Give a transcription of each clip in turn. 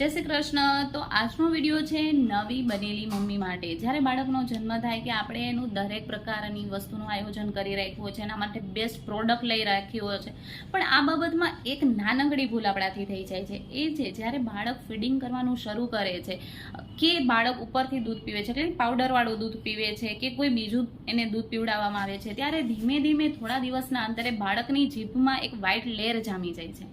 જય શ્રી કૃષ્ણ. તો આજનો વીડિયો છે નવી બનેલી મમ્મી માટે. જ્યારે બાળકનો જન્મ થાય કે આપણે એનું દરેક પ્રકારની વસ્તુનું આયોજન કરી રાખ્યું છે, એના માટે બેસ્ટ પ્રોડક્ટ લઈ રાખ્યો છે, પણ આ બાબતમાં એક નાનકડી ભૂલ આપણાથી થઈ જાય છે. એ છે, જ્યારે બાળક ફીડિંગ કરવાનું શરૂ કરે છે, કે બાળક ઉપરથી દૂધ પીવે છે, એટલે પાવડરવાળું દૂધ પીવે છે, કે કોઈ બીજું એને દૂધ પીવડાવવામાં આવે છે, ત્યારે ધીમે ધીમે થોડા દિવસના અંતરે બાળકની જીભમાં એક વ્હાઇટ લેર જામી જાય છે.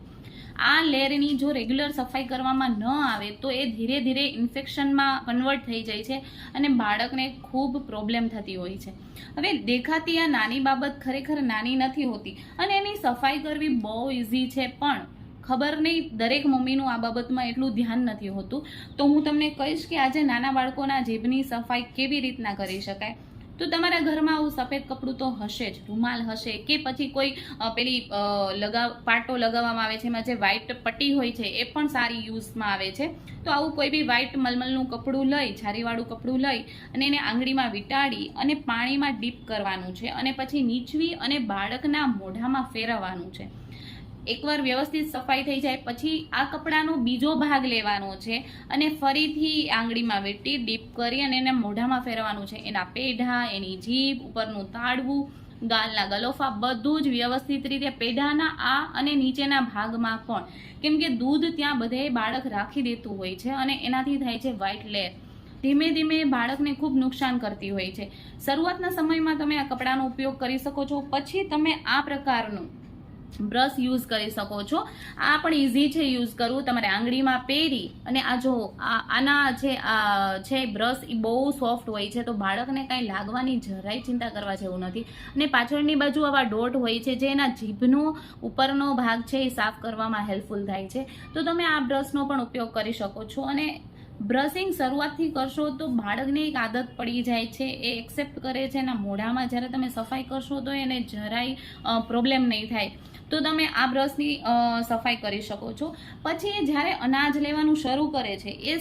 આ લેરની જો રેગ્યુલર સફાઈ કરવામાં ન આવે, તો એ ધીરે ધીરે ઇન્ફેક્શનમાં કન્વર્ટ થઈ જાય છે અને બાળકને ખૂબ પ્રોબ્લેમ થતી હોય છે. હવે દેખાતી આ નાની બાબત ખરેખર નાની નથી હોતી અને એની સફાઈ કરવી બહુ ઇઝી છે, પણ ખબર નહીં દરેક મમ્મીનું આ બાબતમાં એટલું ધ્યાન નથી હોતું. તો હું તમને કહીશ કે આજે નાના બાળકોના જીભની સફાઈ કેવી રીતના કરી શકાય? તો તમારા ઘરમાં આવું સફેદ કપડું તો હશે જ, રૂમાલ હશે કે પછી કોઈ પેલી લગાવ, પાટો લગાવવામાં આવે છે, એમાં જે વ્હાઇટ પટ્ટી હોય છે, એ પણ સારી યુઝમાં આવે છે. તો આવું કોઈ બી વ્હાઇટ મલમલનું કપડું લઈ છારીવાળું કપડું લઈ અને એને આંગળીમાં વીંટાળી અને પાણીમાં ડીપ કરવાનું છે અને પછી નીચવી અને બાળકના મોઢામાં ફેરવવાનું છે. એકવાર વ્યવસ્થિત સફાઈ થઈ જાય, પછી આ કપડાનો બીજો ભાગ લેવાનો છે અને ફરીથી આંગળીમાં વીંટી, ડીપ કરી અને એને મોઢામાં ફેરવાનું છે. એના પેઢા, એની જીભ, ઉપરનું તાળવું, ગાલના ગલોફા, બધું જ વ્યવસ્થિત રીતે પેઢાના આ અને નીચેના ભાગમાં પણ. કેમ કે દૂધ ત્યાં બધે બાળક રાખી દેતું હોય છે અને એનાથી થાય છે વ્હાઇટ લેર ધીમે ધીમે બાળકને ખૂબ નુકસાન કરતી હોય છે. શરૂઆતના સમયમાં તમે આ કપડાનો ઉપયોગ કરી શકો છો, પછી તમે આ પ્રકારનું બ્રશ યુઝ કરી શકો છો. આ પણ ઇઝી છે યુઝ કરવું. તમારે આંગળીમાં પહેરી અને આ જો આના જે છે બ્રશ એ બહુ સોફ્ટ હોય છે, તો બાળકને કાંઈ લાગવાની જરાય ચિંતા કરવા જેવું નથી. અને પાછળની બાજુ આવા ડોટ હોય છે, જે એના જીભનો ઉપરનો ભાગ છે, એ સાફ કરવામાં હેલ્પફુલ થાય છે. તો તમે આ બ્રશનો પણ ઉપયોગ કરી શકો છો. અને બ્રશિંગ શરૂઆતથી કરશો તો બાળકને એક આદત પડી જાય છે. એ એક્સેપ્ટ કરે છે એના મોઢામાં જ્યારે તમે સફાઈ કરશો તો એને જરાય પ્રોબ્લેમ નહીં થાય. તો તમે આ બ્રશની સફાઈ કરી શકો છો. પછી એ જ્યારે અનાજ લેવાનું શરૂ કરે છે, એ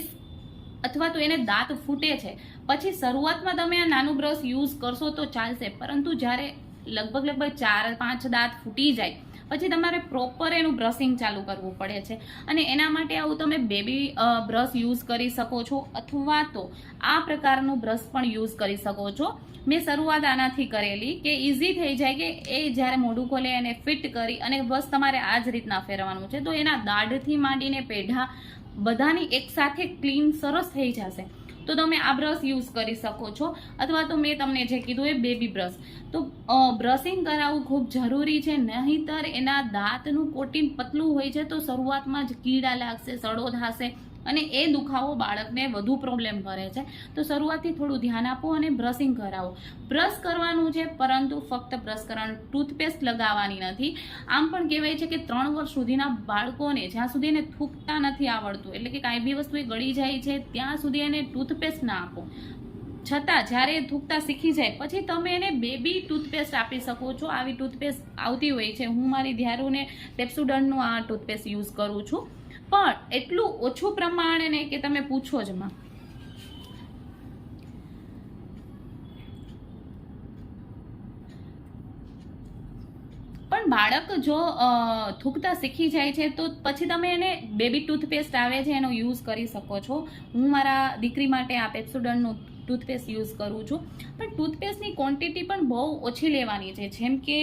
અથવા તો એને દાંત ફૂટે છે, પછી શરૂઆતમાં તમે આ નાનું બ્રશ યુઝ કરશો તો ચાલશે. પરંતુ જ્યારે લગભગ લગભગ ચાર પાંચ દાંત ફૂટી જાય પછી તમારે પ્રોપર એનું બ્રશિંગ ચાલુ કરવું પડે છે. અને એના માટે આવું તમે બેબી બ્રશ યુઝ કરી શકો છો અથવા તો આ પ્રકારનું બ્રશ પણ યુઝ કરી શકો છો. મેં શરૂઆત આનાથી કરેલી કે ઇઝી થઈ જાય કે એ જ્યારે મોઢું ખોલે એને ફિટ કરી અને બસ તમારે આ જ રીતના ફેરવવાનું છે. તો એના દાઢથી માંડીને પેઢા બધાની એકસાથે ક્લીન સરસ થઈ જશે. તો તમે આ બ્રશ યુઝ કરી શકો છો. અથવા તો મેં તમને જે કીધું એ બેબી બ્રશ તો બ્રશિંગ કરાવવું ખૂબ જરૂરી છે, નહીંતર એના દાંતનું કોટિન પતલું હોય છે, તો શરૂઆતમાં જ કીડા લાગશે, સડો થશે અને એ દુખાવો બાળકને વધુ પ્રોબ્લેમ કરે છે. તો શરૂઆતથી થોડું ધ્યાન આપો અને બ્રશિંગ કરાવો. બ્રશ કરવાનું છે, પરંતુ ફક્ત બ્રશ કરવાનું. ટૂથપેસ્ટ લગાવવાની નથી. આમ પણ કહેવાય છે કે ત્રણ વર્ષ સુધીના બાળકોને જ્યાં સુધી એને થૂકતા નથી આવડતું, એટલે કે કાંઈ બી વસ્તુ એ ગળી જાય છે, ત્યાં સુધી એને ટૂથપેસ્ટ ના આપો. છતાં જ્યારે થૂકતા શીખી જાય, પછી તમે એને બેબી ટૂથપેસ્ટ આપી શકો છો. આવી ટૂથપેસ્ટ આવતી હોય છે. હું મારી ધ્યારુને પેપ્સુડનનું આ ટૂથપેસ્ટ યુઝ કરું છું. પણ એટલું ઓછું પ્રમાણે ને કે તમે પૂછો જ માં. પણ બાળક જો થૂકતા શીખી જાય છે, તો પછી તમે એને બેબી ટૂથપેસ્ટ આવે છે, એનો યુઝ કરી શકો છો. હું મારા દીકરી માટે આ પેપ્સોડનનું ટૂથપેસ્ટ યુઝ કરું છું. પણ ટૂથપેસ્ટની ક્વોન્ટિટી પણ બહુ ઓછી લેવાની છે. જેમ કે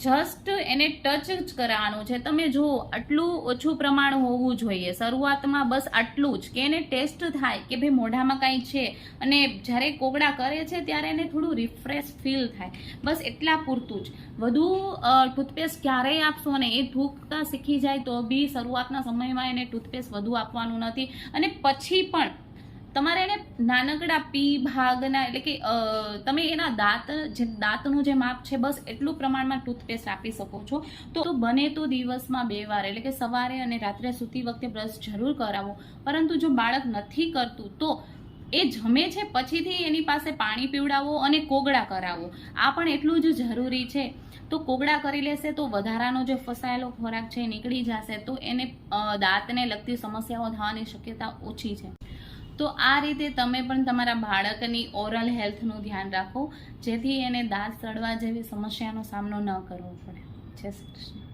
જસ્ટ એને ટચ જ કરવાનું છે. તમે જુઓ આટલું ઓછું પ્રમાણ હોવું જોઈએ, શરૂઆતમાં બસ આટલું જ કે એને ટેસ્ટ થાય કે ભાઈ મોઢામાં કાંઈ છે. અને જ્યારે કોગળા કરે છે ત્યારે એને થોડું રિફ્રેશ ફીલ થાય. બસ એટલા પૂરતું જ. વધુ ટૂથપેસ્ટ ક્યારેય આપશો ને એ થૂકતા શીખી જાય તો બી શરૂઆતના સમયમાં એને ટૂથપેસ્ટ વધુ આપવાનું નથી. અને પછી પણ તમારે એને નાનકડા પી ભાગના એટલે કે તમે એના દાંત, જે દાંતનું જે માપ છે, બસ એટલું પ્રમાણમાં ટૂથપેસ્ટ આપી શકો છો. તો બને તો દિવસમાં બે વાર, એટલે કે સવારે અને રાત્રે સૂતી વખતે બ્રશ જરૂર કરાવો. પરંતુ જો બાળક નથી કરતું, તો એ જમે છે, પછીથી એની પાસે પાણી પીવડાવો અને કોગળા કરાવો. આ પણ એટલું જ જરૂરી છે. તો કોગળા કરી લેશે તો વધારાનો જે ફસાયેલો ખોરાક છે નીકળી જશે, તો એને દાંતને લગતી સમસ્યાઓ થવાની શક્યતા ઓછી છે. તો આ રીતે તમે પણ તમારા બાળકની ઓરલ હેલ્થનું ધ્યાન રાખો, જેથી એને દાંત સડવા જેવી સમસ્યાનો સામનો ન કરવો પડે. જય શ્રી કૃષ્ણ.